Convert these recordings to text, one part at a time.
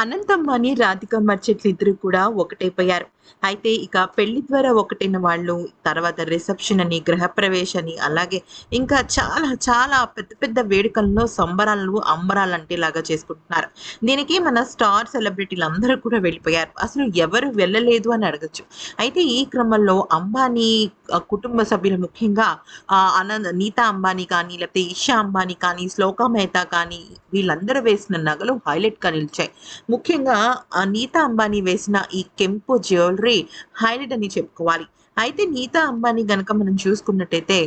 అనంతమ్మని రాధిక మర్చెట్లు ఇద్దరు కూడా ఒకటైపోయారు. అయితే ఇక పెళ్ళి ద్వారా ఒకటైన వాళ్ళు తర్వాత రిసెప్షన్ అని గృహప్రవేశ అని అలాగే ఇంకా చాలా చాలా పెద్ద పెద్ద వేడుకల్లో సంబరాలు అంబరాలు అంటేలాగా చేసుకుంటున్నారు. దీనికి మన స్టార్ సెలబ్రిటీలు అందరూ కూడా వెళ్ళిపోయారు. అసలు ఎవరు వెళ్ళలేదు అని అడగచ్చు. అయితే ఈ క్రమంలో అంబానీ కుటుంబ సభ్యులు ముఖ్యంగా ఆ, అనంత నీతా అంబానీ కానీ లేకపోతే ఈషా అంబానీ కానీ శ్లోక మెహతా కానీ వీళ్ళందరూ వేసిన నగలు హైలైట్గా నిలిచాయి. ముఖ్యంగా ఆ నీతా అంబానీ వేసిన ఈ కెంపు జ్యువెలరీ హైలైట్ అని చెప్పుకోవాలి. అయితే నీతా అంబానీ గనక మనం చూసుకున్నట్టయితే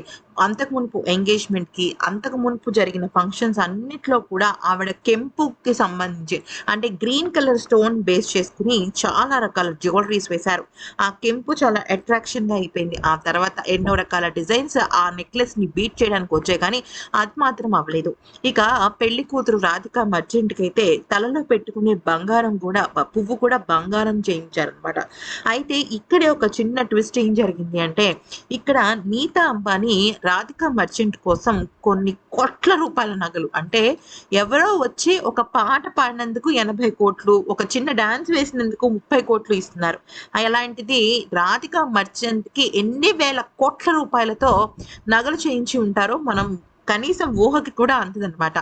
అంతకు మునుపు ఎంగేజ్మెంట్కి అంతకు మునుపు జరిగిన ఫంక్షన్స్ అన్నిట్లో కూడా ఆవిడ కెంపుకి సంబంధించి అంటే గ్రీన్ కలర్ స్టోన్ బేస్ చేసుకుని చాలా రకాల జ్యువెలరీస్ వేశారు. ఆ కెంపు చాలా అట్రాక్షన్గా అయిపోయింది. ఆ తర్వాత ఎన్నో రకాల డిజైన్స్ ఆ నెక్లెస్ని బీట్ చేయడానికి వచ్చాయి కానీ అది మాత్రం అవ్వలేదు. ఇక పెళ్ళి కూతురు రాధిక మర్చెంట్కి అయితే తలలో పెట్టుకునే బంగారం కూడా పువ్వు కూడా బంగారం చేయించారనమాట అయితే ఇక్కడే ఒక చిన్న ట్విస్ట్ ఏం జరిగింది అంటే ఇక్కడ నీతా అంబానీ రాధిక మర్చెంట్ కోసం కొన్ని కోట్ల రూపాయల నగలు. అంటే ఎవరో వచ్చి ఒక పాట పాడినందుకు ఎనభై కోట్లు ఒక చిన్న డాన్స్ వేసినందుకు ముప్పై కోట్లు ఇస్తున్నారు. అలాంటిది రాధిక మర్చెంట్కి ఎన్ని వేల కోట్ల రూపాయలతో నగలు చేయించి ఉంటారో మనం కనీసం ఊహకి కూడా అందదనమాట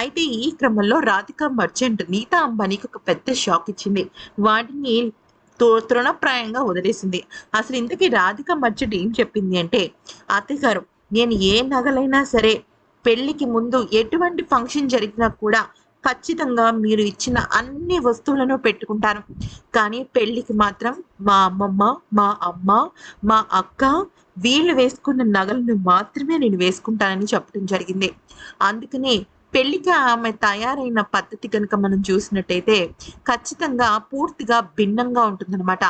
అయితే ఈ క్రమంలో రాధిక మర్చెంట్ నీతా అంబానీకి ఒక పెద్ద షాక్ ఇచ్చింది. వాటిని తృణప్రాయంగా వదిలేసింది. అసలు ఇంతకీ రాధిక మర్చెంట్ ఏం చెప్పింది అంటే అత్తగారు నేను ఏ నగలైనా సరే పెళ్ళికి ముందు ఎటువంటి ఫంక్షన్ జరిగినా కూడా ఖచ్చితంగా మీరు ఇచ్చిన అన్ని వస్తువులను పెట్టుకుంటాను. కానీ పెళ్ళికి మాత్రం మా అమ్మమ్మ మా అమ్మ మా అక్క వీళ్ళు వేసుకున్న నగలను మాత్రమే నేను వేసుకుంటానని చెప్పడం జరిగింది. అందుకనే పెళ్ళికి ఆమె తయారైన పద్ధతి కనుక మనం చూసినట్టయితే ఖచ్చితంగా పూర్తిగా భిన్నంగా ఉంటుందన్నమాట.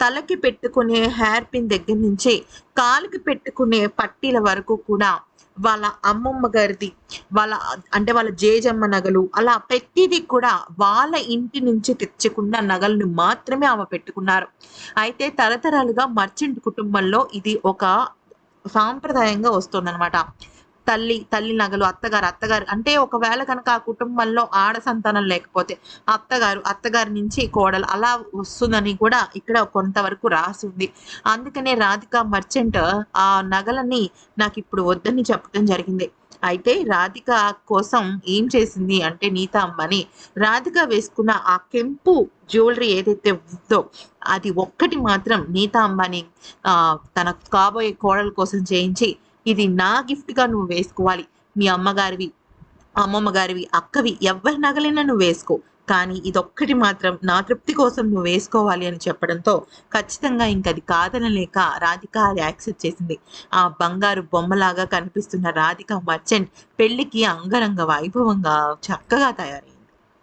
తలకి పెట్టుకునే హెయిర్ పిన్ దగ్గర నుంచి కాలుకి పెట్టుకునే పట్టీల వరకు కూడా వాళ్ళ అమ్మమ్మ గారిది వాళ్ళ అంటే వాళ్ళ జేజమ్మ నగలు అలా ప్రతిదీ కూడా వాళ్ళ ఇంటి నుంచి తెచ్చుకున్న నగలను మాత్రమే ఆమె పెట్టుకున్నారు. అయితే తరతరాలుగా మర్చెంట్ కుటుంబంలో ఇది ఒక సాంప్రదాయంగా వస్తుందన్నమాట. తల్లి తల్లి నగలు అత్తగారు అత్తగారు. అంటే ఒకవేళ కనుక ఆ కుటుంబంలో ఆడ సంతానం లేకపోతే అత్తగారు అత్తగారి నుంచి కోడలు అలా వస్తుందని కూడా ఇక్కడ కొంతవరకు రాసి ఉంది. అందుకనే రాధిక మర్చెంట్ ఆ నగలని నాకు ఇప్పుడు వద్దని చెప్పడం జరిగింది. అయితే రాధిక కోసం ఏం చేసింది అంటే నీతా అంబానీ రాధిక వేసుకున్న ఆ కెంపు జ్యువెలరీ ఏదైతే ఉందో అది ఒక్కటి మాత్రం నీతా అంబానీ ఆ తన కాబోయే కోడల కోసం చేయించి ఇది నా గిఫ్ట్గా గా నువ్వు వేసుకోవాలి. మీ అమ్మగారివి అమ్మమ్మ గారివి అక్కవి ఎవరి నగలైనా నువ్వు వేసుకో. కానీ ఇదొక్కటి మాత్రం నా తృప్తి కోసం నువ్వు వేసుకోవాలి అని చెప్పడంతో ఖచ్చితంగా ఇంక అది కాదనలేక రాధిక అది యాక్సెప్ట్ చేసింది. ఆ బంగారు బొమ్మలాగా కనిపిస్తున్న రాధిక మర్చెంట్ పెళ్ళికి అంగరంగ వైభవంగా చక్కగా తయారైంది.